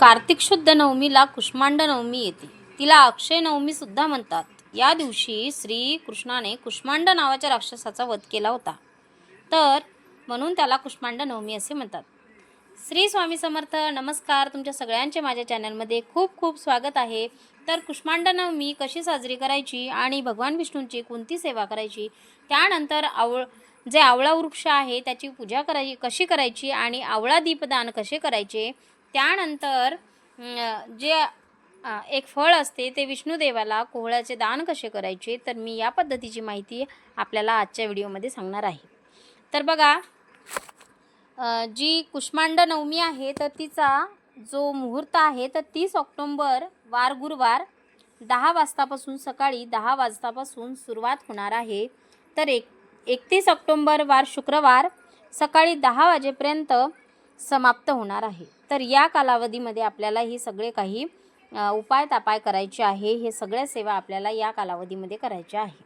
कार्तिक शुद्ध नवमीला कुष्मांड नवमी येते. तिला अक्षय नवमी सुद्धा म्हणतात. या दिवशी श्रीकृष्णाने कुष्मांड नावाच्या राक्षसाचा वध केला होता. तर म्हणून त्याला कुष्मांड नवमी असे म्हणतात. श्री स्वामी समर्थ नमस्कार. तुमच्या सगळ्यांचे माझ्या चॅनलमध्ये खूप खूप स्वागत आहे. तर कुष्मांड नवमी कशी साजरी करायची आणि भगवान विष्णूंची कोणती सेवा करायची त्यानंतर आवळ जे आवळा वृक्ष आहे त्याची पूजा करायची कशी करायची आणि आवळा दीपदान कसे करायचे त्यानंतर जे एक फळ असते ते विष्णुदेवाला कोहळ्याचे दान कसे करायचे तर मी या पद्धतीची माहिती आपल्याला आजच्या व्हिडिओमध्ये सांगणार आहे. तर बघा जी कुष्मांड नवमी आहे तर तिचा जो मुहूर्त आहे तर तीस ऑक्टोंबर वार गुरुवार दहा वाजतापासून सकाळी दहा वाजतापासून सुरुवात होणार आहे. तर एक एकतीस ऑक्टोंबर वार शुक्रवार सकाळी दहा वाजेपर्यंत समाप्त होणार आहे. तर या कालावधीमध्ये आपल्याला हे सगळे काही उपाय तापाय करायचे आहे. हे सगळ्या सेवा आपल्याला या कालावधीमध्ये करायच्या आहे.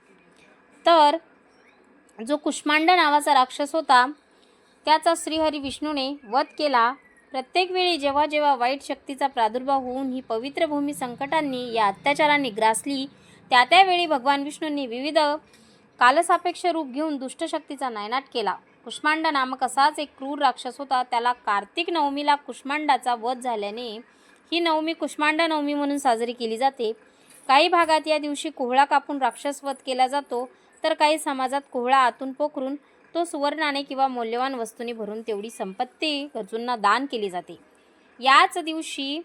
तर जो कुष्मांड नावाचा राक्षस होता त्याचा श्रीहरी विष्णूने वध केला. प्रत्येक वेळी जेव्हा जेव्हा वाईट शक्तीचा प्रादुर्भाव होऊन ही पवित्र भूमी संकटांनी या अत्याचारांनी ग्रासली त्या त्यावेळी भगवान विष्णूंनी विविध कालसापेक्ष रूप घेऊन दुष्टशक्तीचा नायनाट केला. कुष्मांड नामक असाच एक क्रूर राक्षस होता. त्याला कार्तिक नवमीला कुष्मांडाचा वध झाल्याने ही नवमी कुष्मांड नवमी म्हणून साजरी केली जाते. काही भागात या दिवशी कोहळा कापून राक्षस वध केला जातो. तर काही समाजात कोहळा आतून पोखरून तो सुवर्णाने किंवा मौल्यवान वस्तूंनी भरून तेवढी संपत्ती गरजूंना दान केली जाते. याच दिवशी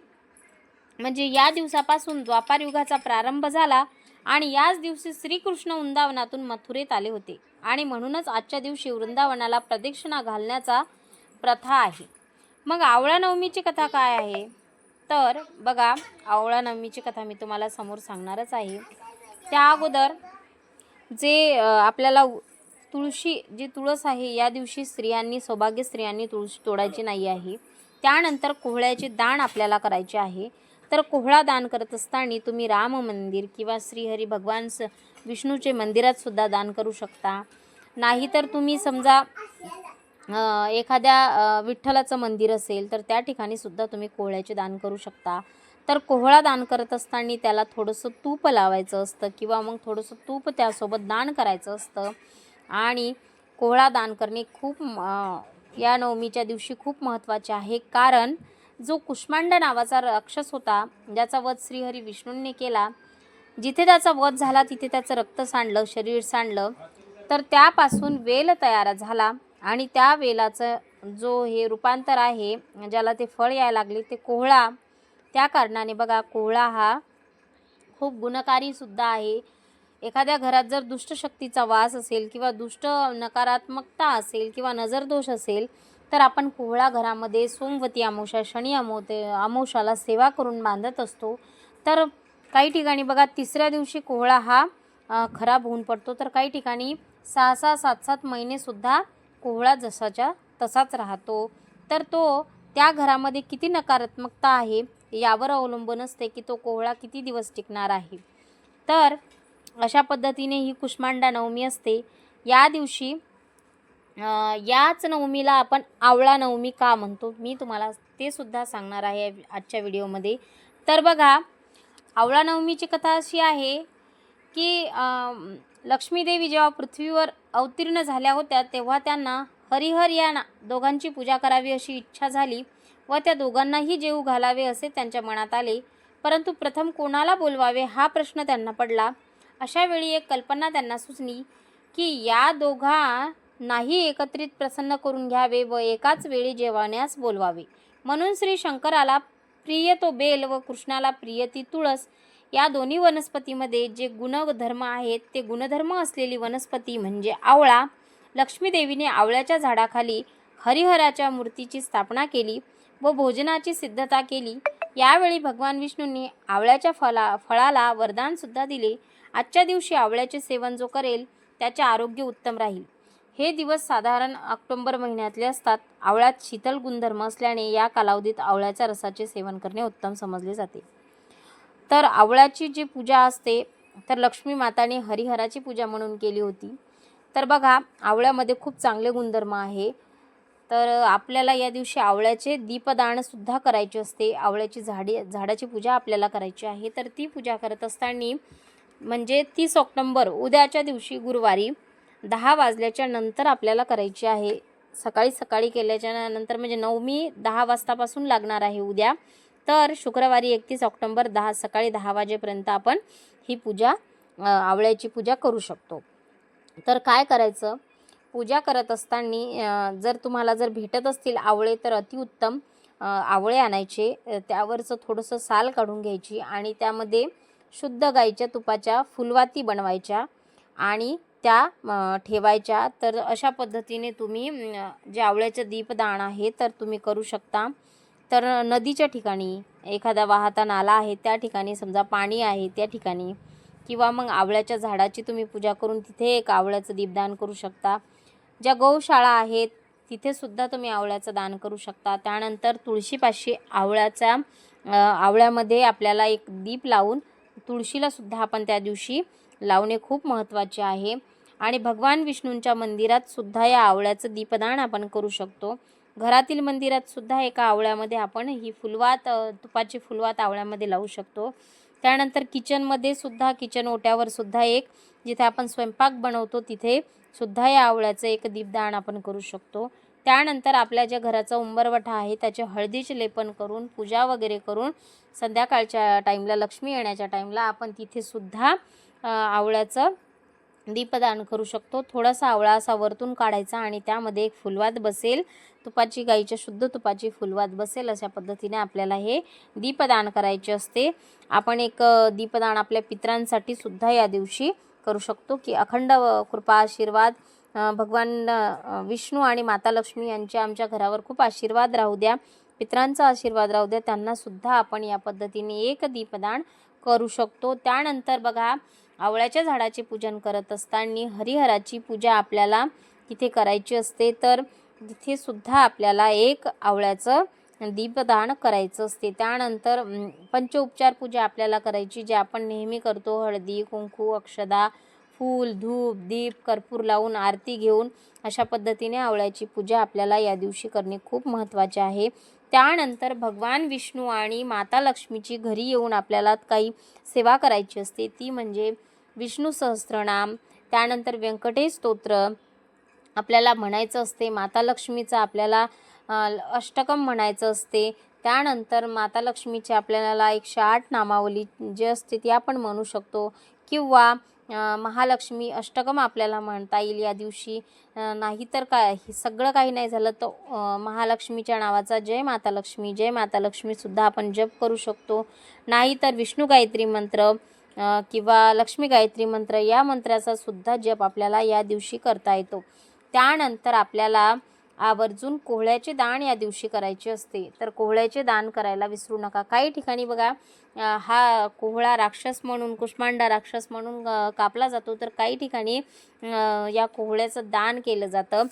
म्हणजे या दिवसापासून द्वापार युगाचा प्रारंभ झाला आणि याच दिवशी श्रीकृष्ण उंदावनातून मथुरेत आले होते. आणि म्हणूनच आजच्या दिवशी वृंदावनाला प्रदक्षिणा घालण्याचा प्रथा आहे. मग आवळा नवमीची कथा काय आहे? तर बघा आवळा नवमीची कथा मी तुम्हाला समोर सांगणारच आहे. त्या अगोदर जे आपल्याला उ- तुळशी जी तुळस आहे या दिवशी स्त्रियांनी सौभाग्य स्त्रियांनी तुळशी तोडायची नाही आहे. त्यानंतर कोहळ्याचे दान आपल्याला करायचे आहे. तर कोहळा दान करत असताना तुम्ही राम मंदिर किंवा श्रीहरी भगवान स विष्णूचे मंदिरात सुद्धा दान करू शकता. नाहीतर तुम्ही समजा एखाद्या विठ्ठलाचं मंदिर असेल तर त्या ठिकाणी सुद्धा तुम्ही कोहळ्याचे दान करू शकता. तर कोहळा दान करत असताना त्याला थोडंसं तूप लावायचं असतं किंवा मग थोडंसं तूप त्यासोबत दान करायचं असतं. आणि कोहळा दान करणे खूप या नवमीच्या दिवशी खूप महत्त्वाचे आहे. कारण जो कुष्मांड नावाचा राक्षस होता ज्याचा वध श्रीहरी विष्णूंनी केला जिथे त्याचा वध झाला तिथे त्याचं रक्त सांडलं शरीर सांडलं. तर त्यापासून वेल तयार झाला आणि त्या वेलाचं जो हे रूपांतर आहे ज्याला ते फळ यायला लागले ते कोहळा. त्या कारणाने बघा कोहळा हा खूप गुणकारी सुद्धा आहे. एखाद्या घरात जर दुष्ट शक्तीचा वास असेल किंवा दुष्ट नकारात्मकता असेल किंवा नजरदोष असेल तर आपण कोहळा घरामध्ये सोमवती अमोशा शनी अमोते अमावशाला सेवा करून बांधत असतो. तर काही ठिकाणी बघा तिसऱ्या दिवशी कोहळा हा खराब होऊन पडतो. तर काही ठिकाणी सहा सहा सात सात महिनेसुद्धा कोहळा जसाच्या तसाच राहतो. तर तो त्या घरामध्ये किती नकारात्मकता आहे यावर अवलंबून असते की तो कोहळा किती दिवस टिकणार आहे. तर अशा पद्धतीने ही कुष्मांडा नवमी असते. या दिवशी याच नवमीला आपण आवळा नवमी का म्हणतो? मी तुम्हाला ते सुद्धा सांगणार आहे आजच्या व्हिडिओमध्ये. तर बघा आवळा नवमीची कथा अशी आहे की लक्ष्मीदेवी जेव्हा पृथ्वीवर अवतीर्ण झाल्या होत्या तेव्हा त्यांना हरिहर या ना दोघांची पूजा करावी अशी इच्छा झाली व त्या दोघांनाही जेऊ घालावे असे त्यांच्या मनात आले. परंतु प्रथम कोणाला बोलवावे हा प्रश्न त्यांना पडला. अशा वेळी एक कल्पना त्यांना सुचली की या दोघा नाही एकत्रित प्रसन्न करून घ्यावे व एकाच वेळी जेवण्यास बोलवावे. म्हणून श्री शंकराला प्रिय तो बेल व कृष्णाला प्रिय ती तुळस या दोन्ही वनस्पतीमध्ये जे गुणधर्म आहेत ते गुणधर्म असलेली वनस्पती म्हणजे आवळा. लक्ष्मीदेवीने आवळ्याच्या झाडाखाली हरिहराच्या मूर्तीची स्थापना केली व भोजनाची सिद्धता केली. यावेळी भगवान विष्णूंनी आवळ्याच्या फला फळाला वरदानसुद्धा दिले. आजच्या दिवशी आवळ्याचे सेवन जो करेल त्याचे आरोग्य उत्तम राहील. हे दिवस साधारण ऑक्टोंबर महिन्यातले असतात. आवळ्यात शीतल गुणधर्म असल्याने या कालावधीत आवळ्याच्या रसाचे सेवन करणे उत्तम समजले जाते. तर आवळ्याची जी पूजा असते तर लक्ष्मी माताने हरिहराची पूजा म्हणून केली होती. तर बघा आवळ्यामध्ये खूप चांगले गुणधर्म आहे. तर आपल्याला या दिवशी आवळ्याचे दीपदानसुद्धा करायचे असते. आवळ्याची झाडी झाडाची पूजा आपल्याला करायची आहे. तर ती पूजा करत असताना म्हणजे तीस ऑक्टोंबर उद्याच्या दिवशी गुरुवारी दहा वाजल्याच्या नंतर आपल्याला करायची आहे. सकाळी सकाळी केल्याच्यानंतर म्हणजे नवमी दहा वाजतापासून लागणार आहे उद्या. तर शुक्रवारी एकतीस ऑक्टोंबर दहा सकाळी दहा वाजेपर्यंत आपण ही पूजा आवळ्याची पूजा करू शकतो. तर काय करायचं? पूजा करत असताना जर तुम्हाला जर भेटत असतील आवळे तर अतिउत्तम आवळे आणायचे. त्यावरचं थोडंसं साल काढून घ्यायची आणि त्यामध्ये शुद्ध गाईच्या तुपाच्या फुलवाती बनवायच्या आणि त्या ठेवायच्या. तर अशा पद्धतीने तुम्ही जे आवळ्याचं दीपदान आहे तर तुम्ही करू शकता. तर नदीच्या ठिकाणी एखादा वाहता नाला आहे त्या ठिकाणी समजा पाणी आहे त्या ठिकाणी. किंवा मग आवळ्याच्या झाडाची तुम्ही पूजा करून तिथे एक आवळ्याचं दीपदान करू शकता. ज्या गौशाळा आहेत तिथे सुद्धा तुम्ही आवळ्याचं दान करू शकता. त्यानंतर तुळशीपाशी आवळ्याचा आवळ्यामध्ये आपल्याला एक दीप लावून तुळशीला सुद्धा आपण त्या दिवशी लावणे खूप महत्त्वाचे आहे. आणि भगवान विष्णूंच्या मंदिरात सुद्धा या आवळ्याचं दीपदान आपण करू शकतो. घरातील मंदिरात सुद्धा एका आवळ्यामध्ये आपण ही फुलवात तुपाची फुलवात आवळ्यामध्ये लावू शकतो. त्यानंतर किचनमध्ये सुद्धा किचन ओट्यावर सुद्धा एक जिथे आपण स्वयंपाक बनवतो तिथे सुद्धा या आवळ्याचं एक दीपदान आपण करू शकतो. त्यानंतर आपल्या ज्या घराचा उंबरवठा आहे त्याचे हळदीचे लेपन करून पूजा वगैरे करून संध्याकाळच्या टाईमला लक्ष्मी येण्याच्या टाईमला आपण तिथे सुद्धा आवळ्याचं दीपदान करू शकतो. थोडासा आवळा असा वरतून काढायचा आणि त्यामध्ये एक फुलवात बसेल. तुपाची गाईच्या शुद्ध तुपाची फुलवात बसेल अशा पद्धतीने आपल्याला हे दीपदान करायचे असते. आपण एक दीपदान आपल्या पितरांसाठी सुद्धा या दिवशी करू शकतो की अखंड कृपा आशीर्वाद भगवान विष्णू आणि माता लक्ष्मी यांचे आमच्या घरावर खूप आशीर्वाद राहू द्या. पित्रांचा आशीर्वाद राहू द्या. त्यांनासुद्धा आपण या पद्धतीने एक दीपदान करू शकतो. त्यानंतर बघा आवळ्याच्या झाडाचे पूजन करत असताना हरिहराची पूजा आपल्याला तिथे करायची असते. तर तिथे सुद्धा आपल्याला एक आवळ्याचं दीपदान करायचं असते. त्यानंतर अम, पंचोपचार पूजा आपल्याला करायची जे आपण नेहमी करतो. हळदी कुंकू अक्षदा फूल धूप दीप कर्पूर लावून आरती घेऊन अशा पद्धतीने आवळ्याची पूजा आपल्याला या दिवशी करणे खूप महत्त्वाचे आहे. त्यानंतर भगवान विष्णू आणि माता लक्ष्मीची घरी येऊन आपल्याला काही सेवा करायची असते. ती म्हणजे विष्णू सहस्त्रनाम त्यानंतर व्यंकटेश स्तोत्र आपल्याला म्हणायचं असते. माता लक्ष्मीचं आपल्याला अष्टकम म्हणायचं असते. त्यानंतर माता लक्ष्मीची आपल्याला एकशे आठ नामावली जे असते ती आपण म्हणू शकतो. किंवा महालक्ष्मी अष्टकम आपल्याला म्हणता येईल. या दिवशी नाही नाहीतर काय हे सगळं काही नाही झालं तर महालक्ष्मीच्या नावाचा जय माता लक्ष्मी जय माता लक्ष्मीसुद्धा आपण जप करू शकतो. नाहीतर विष्णू गायत्री मंत्र किंवा लक्ष्मी गायत्री मंत्र या मंत्राचा सुद्धा जप आपल्याला या दिवशी करता येतो. त्यानंतर आपल्याला आवर्जून कोहळ्याचे दान या दिवशी करायचे असते. तर कोहळ्याचे दान करायला विसरू नका. काही ठिकाणी बघा हा कोहळा राक्षस म्हणून कुष्मांडा राक्षस म्हणून कापला जातो. तर काही ठिकाणी या कोहळ्याचं दान केलं जातं.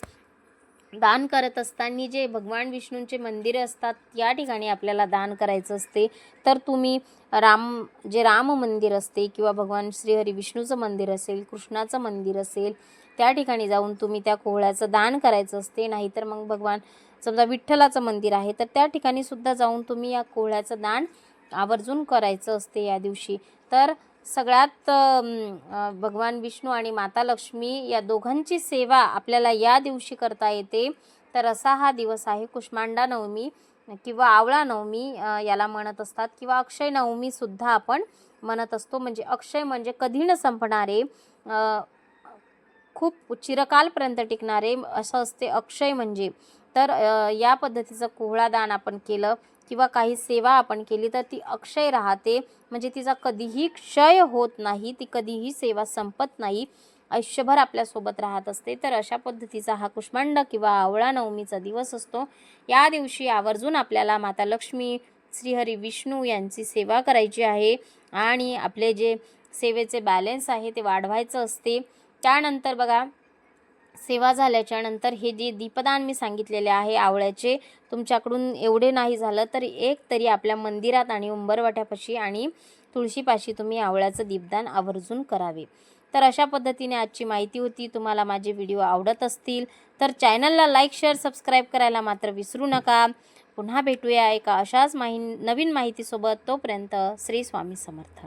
दान करत असताना जे भगवान विष्णूंचे मंदिरं असतात या ठिकाणी आपल्याला दान करायचं असते. तर तुम्ही राम जे राम मंदिर असते किंवा भगवान श्रीहरी विष्णूचं मंदिर असेल कृष्णाचं मंदिर असेल त्या ठिकाणी जाऊन तुम्ही त्या कोहळ्याचं दान करायचं असते नाहीतर मग भगवान समजा विठ्ठलाचं मंदिर आहे तर त्या ठिकाणी सुद्धा जाऊन तुम्ही या कोहळ्याचं दान आवर्जून करायचं असते या दिवशी. तर सगळ्यात भगवान विष्णू आणि माता लक्ष्मी या दोघांची सेवा आपल्याला या दिवशी करता येते. तर असा हा दिवस आहे कुष्मांडा नवमी किंवा आवळा नवमी याला म्हणत असतात किंवा अक्षय नवमी सुद्धा आपण म्हणत असतो. म्हणजे अक्षय म्हणजे कधी न संपणारे खूप चिरकालपर्यंत टिकणारे असं असते अक्षय म्हणजे. तर या पद्धतीचं कोहळा दान आपण केलं किंवा काही सेवा आपण केली तर ती अक्षय राहते. म्हणजे तिचा कधीही क्षय होत नाही ती कधीही सेवा संपत नाही. आयुष्यभर आपल्यासोबत राहत असते. तर अशा पद्धतीचा हा कुष्मांड किंवा आवळा नवमीचा दिवस असतो. या दिवशी आवर्जून आपल्याला माता लक्ष्मी श्रीहरी विष्णू यांची सेवा करायची आहे. आणि आपले जे सेवेचे बॅलेन्स आहे ते वाढवायचं असते. त्यानंतर बघा सेवा झाल्याच्यानंतर हे जे दीपदान मी सांगितलेले आहे आवळ्याचे तुमच्याकडून एवढे नाही झालं तर एक तरी आपल्या मंदिरात आणि उंबरवाट्यापाशी आणि तुळशीपाशी तुम्ही आवळ्याचं दीपदान आवर्जून करावे. तर अशा पद्धतीने आजची माहिती होती. तुम्हाला माझे व्हिडिओ आवडत असतील तर चॅनलला लाईक शेअर सबस्क्राईब करायला मात्र विसरू नका. पुन्हा भेटूया एका अशाच माहि नवीन माहितीसोबत. तोपर्यंत श्री स्वामी समर्थ.